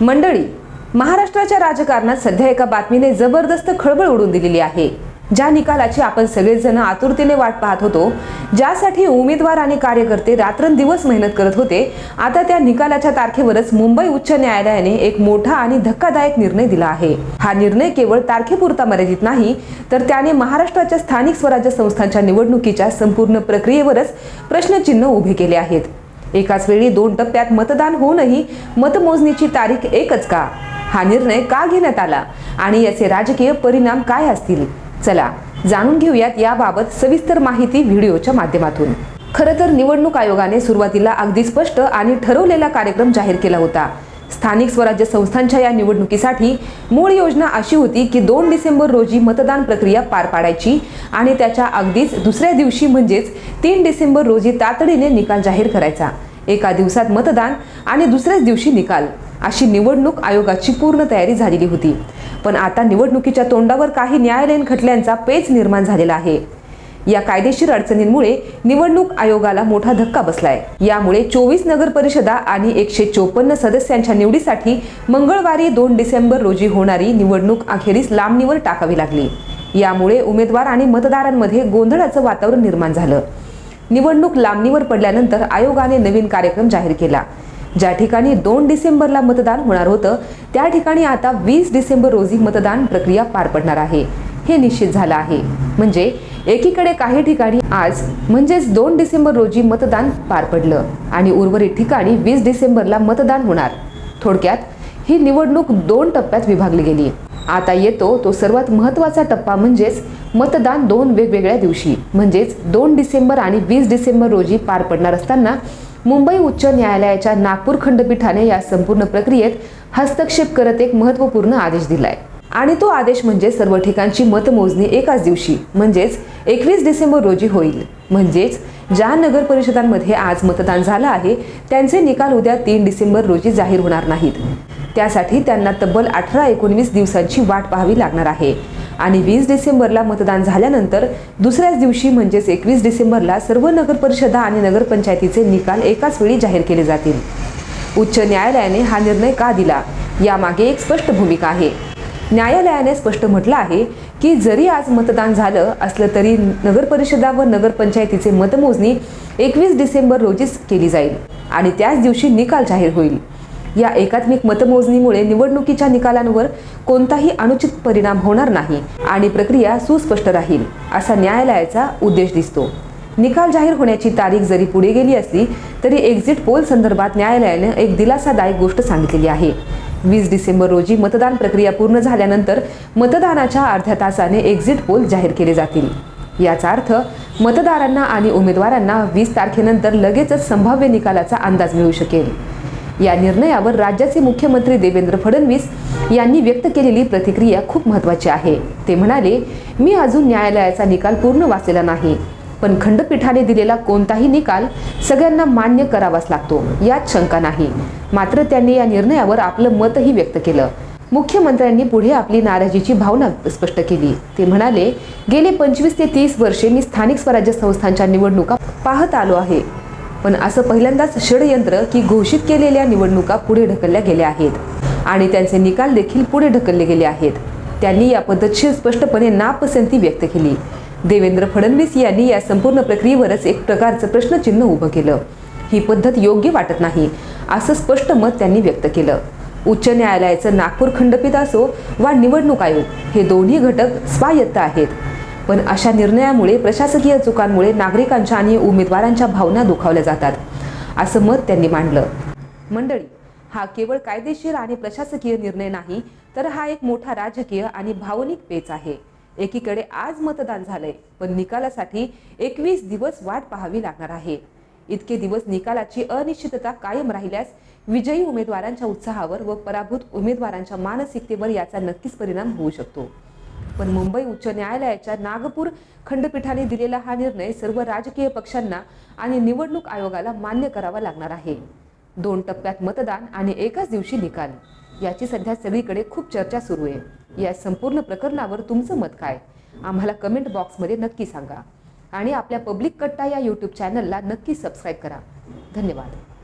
मंडळी महाराष्ट्राच्या राजकारणात सध्या एका बातमीने जबरदस्त खळबळ उडून दिलेली आहे. ज्या निकालाची आपण सगळेजण आतुरतेने वाट पाहत होतो ज्यासाठी उमेदवार आणि कार्यकर्ते रात्रंदिवस मेहनत करत होते आता त्या निकालाच्या तारखेवरच मुंबई उच्च न्यायालयाने एक मोठा आणि धक्कादायक निर्णय दिला आहे. हा निर्णय केवळ तारखेपुरता मर्यादित नाही तर त्याने महाराष्ट्राच्या स्थानिक स्वराज्य संस्थांच्या निवडणुकीच्या संपूर्ण प्रक्रियेवरच प्रश्नचिन्ह उभे केले आहेत. एकाच वेळी दोन टप्प्यात मतदान होऊनही मतमोजणीची तारीख एकच का? हा निर्णय का घेण्यात आला? आणि याचे राजकीय परिणाम काय असतील? चला जाणून घेऊयात याबाबत सविस्तर माहिती व्हिडिओच्या माध्यमातून. खरं तर निवडणूक आयोगाने सुरुवातीला अगदी स्पष्ट आणि ठरवलेला कार्यक्रम जाहीर केला होता. स्थानिक स्वराज्य संस्थांच्या या निवडणुकीसाठी मूळ योजना अशी होती की दोन डिसेंबर रोजी मतदान प्रक्रिया पार पाडायची आणि त्याच्या अगदीच दुसऱ्या दिवशी म्हणजेच तीन डिसेंबर रोजी तातडीने निकाल जाहीर करायचा. एका दिवसात मतदान आणि दुसऱ्याच दिवशी निकाल. अशी निवडणूक आयोगाची पूर्ण तयारी झालेली होती. पण आता निवडणुकीच्या तोंडावर काही न्यायालयीन खटल्यांचा पेच निर्माण झालेला आहे. या कायदेशीर अडचणींमुळे निवडणूक आयोगाला मोठा धक्का बसलाय. यामुळे चोवीस नगर परिषदा आणि एकशे चोपन्न सदस्यांच्या निवडीसाठी मंगळवारी दोन डिसेंबर रोजी होणारी निवडणूक अखेरीस लांबणीवर टाकावी लागली. यामुळे उमेदवार आणि मतदारांमध्ये गोंधळाचं वातावरण निर्माण झालं. निवडणूक लांबणीवर पडल्यानंतर आयोगाने नवीन कार्यक्रम जाहीर केला. ज्या ठिकाणी दोन डिसेंबरला मतदान होणार होतं त्या ठिकाणी आता वीस डिसेंबर रोजी मतदान प्रक्रिया पार पडणार आहे. हे निश्चित झालं आहे. म्हणजे एकीकडे काही ठिकाणी आज म्हणजेच दोन डिसेंबर रोजी मतदान पार पडलं आणि उर्वरित ठिकाणी वीस डिसेंबरला मतदान होणार. थोडक्यात ही निवडणूक दोन टप्प्यात विभागली गेली. आता येतो तो सर्वात महत्त्वाचा टप्पा म्हणजेच मतदान दोन वेगवेगळ्या दिवशी. म्हणजेच दोन डिसेंबर आणि वीस डिसेंबर रोजी पार पडणार असताना मुंबई उच्च न्यायालयाच्या नागपूर खंडपीठाने या संपूर्ण प्रक्रियेत हस्तक्षेप करत एक महत्त्वपूर्ण आदेश दिलाय. आणि तो आदेश म्हणजे सर्व ठिकाणची मतमोजणी एकाच दिवशी म्हणजेच एकवीस डिसेंबर रोजी होईल. म्हणजेच ज्या नगर परिषदांमध्ये आज मतदान झालं आहे त्यांचे निकाल उद्या तीन डिसेंबर रोजी जाहीर होणार नाहीत. त्यासाठी त्यांना तब्बल अठरा एकोणवीस दिवसांची वाट पाहावी लागणार आहे. आणि वीस डिसेंबरला मतदान झाल्यानंतर दुसऱ्याच दिवशी म्हणजेच एकवीस डिसेंबरला सर्व नगरपरिषदा आणि नगरपंचायतीचे निकाल एकाच वेळी जाहीर केले जातील. उच्च न्यायालयाने हा निर्णय का दिला? यामागे एक स्पष्ट भूमिका आहे. न्यायालयाने स्पष्ट म्हटलं आहे की जरी आज मतदान झालं असलं तरी नगरपरिषदा व नगरपंचायतीचे मतमोजणी एकवीस डिसेंबर रोजीच केली जाईल आणि त्याच दिवशी निकाल जाहीर होईल. या एकात्मिक मतमोजणीमुळे निवडणुकीच्या निकालांवर कोणताही अनुचित परिणाम होणार नाही आणि प्रक्रिया सुस्पष्ट राहील असा न्यायालयाचा उद्देश दिसतो. निकाल जाहीर होण्याची तारीख जरी पुढे गेली असली तरी एक्झिट पोल संदर्भात न्यायालयानं एक दिलासादायक गोष्ट सांगितलेली आहे. वीस डिसेंबर रोजी मतदान प्रक्रिया पूर्ण झाल्यानंतर मतदानाच्या अर्ध्या तासाने एक्झिट पोल जाहीर केले जातील. याचा अर्थ मतदारांना आणि उमेदवारांना वीस तारखेनंतर लगेचच संभाव्य निकालाचा अंदाज मिळू शकेल. या निर्णयावर राज्याचे मुख्यमंत्री देवेंद्र फडणवीस यांनी व्यक्त केलेली प्रतिक्रिया खूप महत्वाची आहे. ते म्हणाले मी अजून न्यायालयाचा निकाल पूर्ण वाचलेला नाही पण खंडपीठाने दिलेला कोणताही निकाल सगळ्यांना मान्य करावाच लागतो यात शंका नाही. मात्र त्यांनी या निर्णयावर आपलं मतही व्यक्त केलं. मुख्यमंत्र्यांनी पुढे आपली नाराजीची भावना स्पष्ट केली. ते म्हणाले गेले पंचवीस ते तीस वर्षे मी स्थानिक स्वराज्य संस्थांच्या निवडणुका पाहत आलो आहे. पण असं पहिल्यांदाच षडयंत्र की घोषित केलेल्या निवडणुका पुढे ढकलल्या गेल्या आहेत. आणि त्यांचे निकाल देखील पुढे ढकलले गेले आहेत. त्यांनी या पद्धतशीर स्पष्टपणे नापसंती व्यक्त केली. देवेंद्र फडणवीस यांनी या संपूर्ण प्रक्रियेवरच एक प्रकारचं प्रश्नचिन्ह उभं केलं. ही पद्धत योग्य वाटत नाही असं स्पष्ट मत त्यांनी व्यक्त केलं. उच्च न्यायालयाचं नागपूर खंडपीठ असो वा निवडणूक आयोग हे दोन्ही घटक स्वायत्त आहेत. पण अशा निर्णयामुळे प्रशासकीय चुकांमुळे नागरिकांच्या आणि उमेदवारांच्या भावना दुखावल्या जातात असं मत त्यांनी मांडलं. मंडळी हा केवळ कायदेशीर आणि प्रशासकीय निर्णय नाही तर हा एक मोठा राजकीय आणि भावनिक पेच आहे. एकीकडे आज मतदान झालंय पण निकालासाठी एकवीस दिवस वाट पाहावी लागणार आहे. इतके दिवस निकालाची अनिश्चितता कायम राहिल्यास विजयी उमेदवारांच्या उत्साहावर व पराभूत उमेदवारांच्या मानसिकतेवर याचा नक्कीच परिणाम होऊ शकतो. पण मुंबई उच्च न्यायालयाच्या नागपूर खंडपीठाने दिलेला हा निर्णय सर्व राजकीय पक्षांना आणि निवडणूक आयोगाला मान्य करावा लागणार आहे. दोन टप्प्यात मतदान आणि एकाच दिवशी निकाल. याची सध्या सगळीकडे खूप चर्चा सुरू आहे. या संपूर्ण प्रकरणावर तुमचं मत काय? आम्हाला कमेंट बॉक्समध्ये नक्की सांगा. आणि आपल्या पब्लिक कट्टा या यूट्यूब चॅनलला नक्की सबस्क्राईब करा. धन्यवाद.